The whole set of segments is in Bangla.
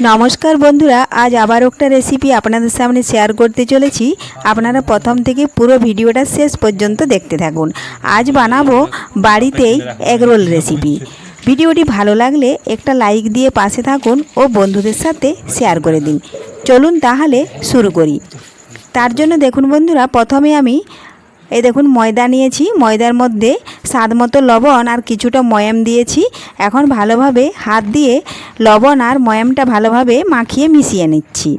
নমস্কার বন্ধুরা, আজ আবার একটা রেসিপি আপনাদের সামনে শেয়ার করতে চলেছি। আপনারা প্রথম থেকে পুরো ভিডিওটা শেষ পর্যন্ত দেখতে থাকুন। আজ বানাবো বাড়িতেই এগরোল রেসিপি ভিডিওটি ভালো লাগলে একটা লাইক দিয়ে পাশে থাকুন ও বন্ধুদের সাথে শেয়ার করে দিন। চলুন তাহলে শুরু করি। তার জন্য দেখুন বন্ধুরা, প্রথমে আমি, এই দেখুন ময়দা নিয়েছি। ময়দার মধ্যে স্বাদ মতো লবণ আর কিছুটা ময়াম দিয়েছি। এখন ভালোভাবে হাত দিয়ে লবণ আর ময়ামটা ভালোভাবে মাখিয়ে মিশিয়ে নিচ্ছি।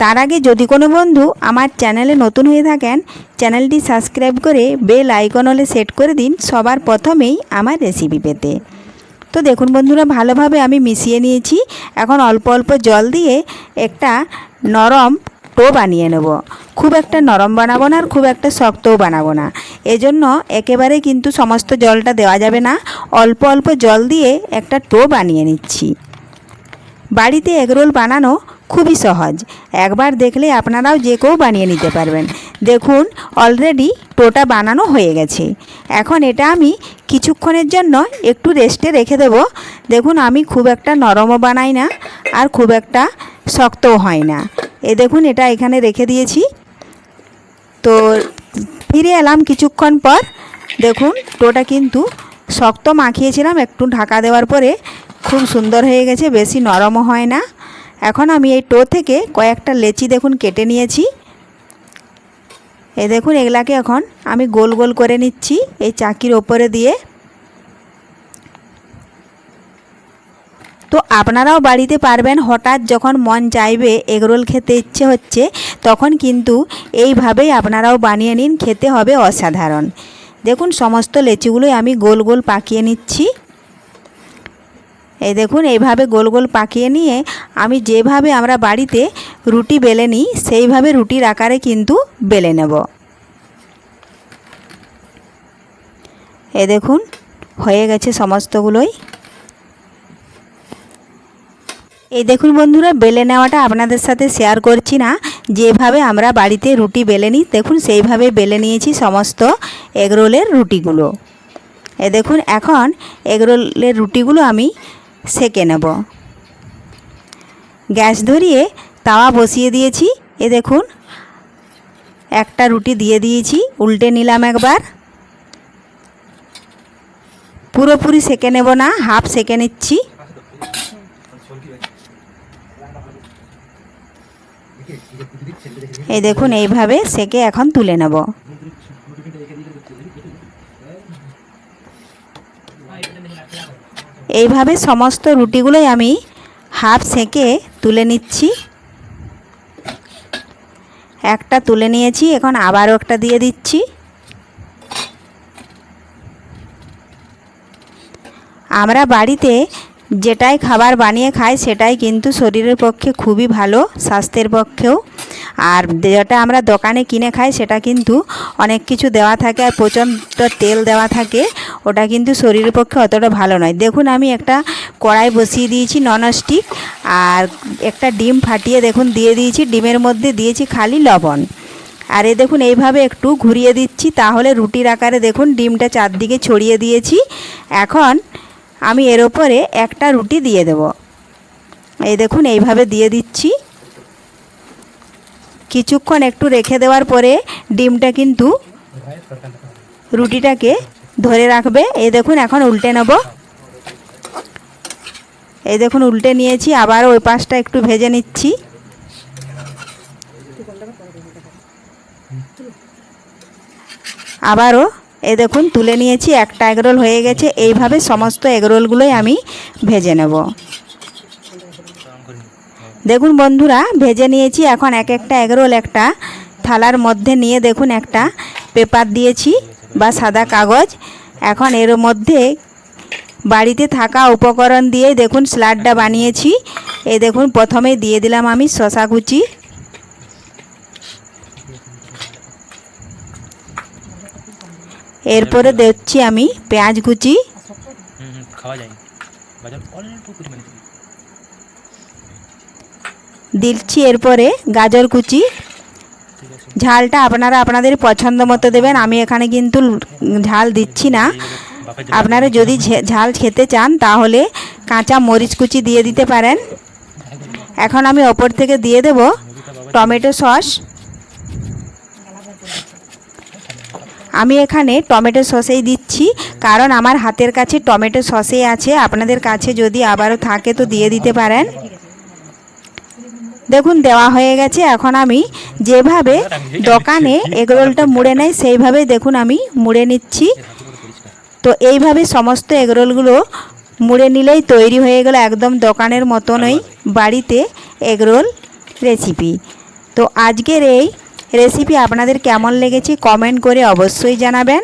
তার আগে যদি কোনো বন্ধু আমার চ্যানেলে নতুন হয়ে থাকেন, চ্যানেলটি সাবস্ক্রাইব করে বেল আইকন হলে সেট করে দিন সবার প্রথমেই আমার রেসিপি পেতে। তো দেখুন বন্ধুরা, ভালোভাবে আমি মিশিয়ে নিয়েছি। এখন অল্প অল্প জল দিয়ে একটা নরম টো বানিয়ে নেব। খুব একটা নরম বানাবো না আর খুব একটা শক্তও বানাবো না। এজন্য একেবারে কিন্তু সমস্ত জলটা দেওয়া যাবে না। অল্প অল্প জল দিয়ে একটা টো বানিয়ে নিচ্ছি। বাড়িতে এগরোল বানানো খুবই সহজ। একবার দেখলে আপনারাও যে কেউ বানিয়ে নিতে পারবেন। দেখুন অলরেডি টোটা বানানো হয়ে গেছে। এখন এটা আমি কিছুক্ষণের জন্য একটু রেস্টে রেখে দেব। দেখুন, আমি খুব একটা নরমও বানাই না আর খুব একটা শক্তও হয় না। এ দেখুন, এটা এখানে রেখে দিয়েছি। তো ফিরে এলাম কিছুক্ষণ পর। দেখুন টোটা কিন্তু শক্ত মাখিয়েছিলাম, একটু ঢাকা দেওয়ার পরে খুব সুন্দর হয়ে গেছে, বেশি নরমও হয় না। এখন আমি এই টো থেকে কয়েকটা লেচি দেখুন, কেটে নিয়েছি। এ দেখুন, এগুলাকে এখন আমি গোল গোল করে নিচ্ছি, এই চাকির ওপরে দিয়ে। তো আপনারাও বাড়িতে পারবেন। হঠাৎ যখন মন চাইবে এগরোল খেতে ইচ্ছে হচ্ছে, তখন কিন্তু এইভাবেই আপনারাও বানিয়ে নিন, খেতে হবে অসাধারণ। দেখুন সমস্ত লেচিগুলোই আমি গোল গোল পাকিয়ে নিচ্ছি। এই দেখুন, এইভাবে গোল গোল পাকিয়ে নিয়ে আমি যেভাবে আমরা বাড়িতে রুটি বেলে নিই, সেইভাবে রুটির আকারে কিন্তু বেলে নেব। এ দেখুন, হয়ে গেছে সমস্তগুলোই। এই দেখুন বন্ধুরা, বেলে নেওয়াটা আপনাদের সাথে শেয়ার করছি না। যেভাবে আমরা বাড়িতে রুটি বেলে নিই, দেখুন সেইভাবে বেলে নিয়েছি সমস্ত এগরোলের রুটিগুলো। এ দেখুন, এখন এগরোলের রুটিগুলো আমি সেকে নেব। গ্যাস ধরিয়ে তাওয়া বসিয়ে দিয়েছি। এ দেখুন, একটা রুটি দিয়ে দিয়েছি, উল্টে নিলাম একবার। পুরোপুরি সেকে নেব না, হাফ সেকে নিচ্ছি। এই দেখুন, এইভাবে সেকে এখন তুলে নেব। এইভাবে সমস্ত রুটিগুলোই আমি হাফ সেকে তুলে নিচ্ছি। একটা তুলে নিয়েছি, এখন আবারও একটা দিয়ে দিচ্ছি। আমরা বাড়িতে যেটাই খাবার বানিয়ে খাই সেটাই কিন্তু শরীরের পক্ষে খুবই ভালো, স্বাস্থ্যের পক্ষেও। আর যেটা আমরা দোকানে কিনে খাই, সেটা কিন্তু অনেক কিছু দেওয়া থাকে আর প্রচণ্ড তেল দেওয়া থাকে, ওটা কিন্তু শরীরের পক্ষে অতটা ভালো নয়। দেখুন, আমি একটা কড়াই বসিয়ে দিয়েছি ননস্টিক আর একটা ডিম ফাটিয়ে দেখুন, দিয়ে দিয়েছি, ডিমের মধ্যে দিয়েছি খালি লবণ। আর এ দেখুন, এইভাবে একটু ঘুরিয়ে দিচ্ছি, তাহলে রুটির আকারে দেখুন, ডিমটা চারদিকে ছড়িয়ে দিয়েছি। এখন আমি এর ওপরে একটা রুটি দিয়ে দেব। এই দেখুন, এইভাবে দিয়ে দিচ্ছি। কিছুক্ষণ একটু রেখে দেওয়ার পরে ডিমটা কিন্তু রুটিটাকে ধরে রাখবে। এই দেখুন, এখন উল্টে নেব। এই দেখুন, উল্টে নিয়েছি, আবার ওই পাশটা একটু ভেজে নিচ্ছি। আবারও এই দেখুন, তুলে নিয়েছি, একটা এগরোল হয়ে গেছে। এইভাবে সমস্ত এগরোলগুলোই আমি ভেজে নেব। দেখুন বন্ধুরা, ভেজে নিয়েছি, এখন এক একটা এগরোল একটা থালার মধ্যে নিয়ে দেখুন, একটা পেপার দিয়েছি বা সাদা কাগজ। এখন এর মধ্যে বাড়িতে থাকা উপকরণ দিয়ে দেখুন, স্লাডটা বানিয়েছি। এই দেখুন প্রথমে দিয়ে দিলাম আমি শশা কুচি। এরপরে দিচ্ছি আমি পেঁয়াজ কুচি। খাওয়া যায়। দিচ্ছি এরপরে গাজর কুচি। ঝালটা আপনারা আপনাদের পছন্দ মতো দেবেন আমি এখানে কিন্তু ঝাল দিচ্ছি না। আপনারা যদি ঝাল খেতে চান তাহলে কাঁচা মরিচ কুচি দিয়ে দিতে পারেন। এখন আমি ওপর থেকে দিয়ে দেব টমেটো সস। আমি এখানে টমেটো সসেই দিচ্ছি, কারণ আমার হাতের কাছে টমেটো সসেই আছে। আপনাদের কাছে যদি আবারও থাকে তো দিয়ে দিতে পারেন। দেখুন, দেওয়া হয়ে গেছে। এখন আমি যেভাবে দোকানে এগরোলটা মুড়ে নেয় সেইভাবেই দেখুন আমি মুড়ে নিচ্ছি। তো এইভাবে সমস্ত এগরোলগুলো মুড়ে নিলেই তৈরি হয়ে গেল একদম দোকানের মতনই বাড়িতে এগরোল রেসিপি। তো আজকের এই রেসিপি আপনাদের কেমন লেগেছে কমেন্ট করে অবশ্যই জানাবেন।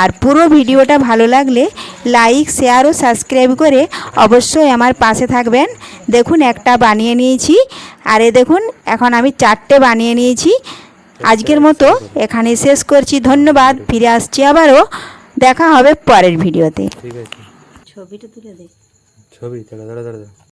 আর পুরো ভিডিওটা ভালো লাগলে লাইক শেয়ার ও সাবস্ক্রাইব করে অবশ্যই আমার পাশে থাকবেন। দেখুন একটা বানিয়ে নিয়েছি। আর এ দেখুন এখন আমি চারটে বানিয়ে নিয়েছি। আজকের মতো এখানে শেষ করছি। ধন্যবাদ। ফিরে আসছি আবারও। দেখা হবে পরের ভিডিওতে। ঠিক ছবিটা তুলে দে। ছবি দাঁড়া দাঁড়া দাঁড়া।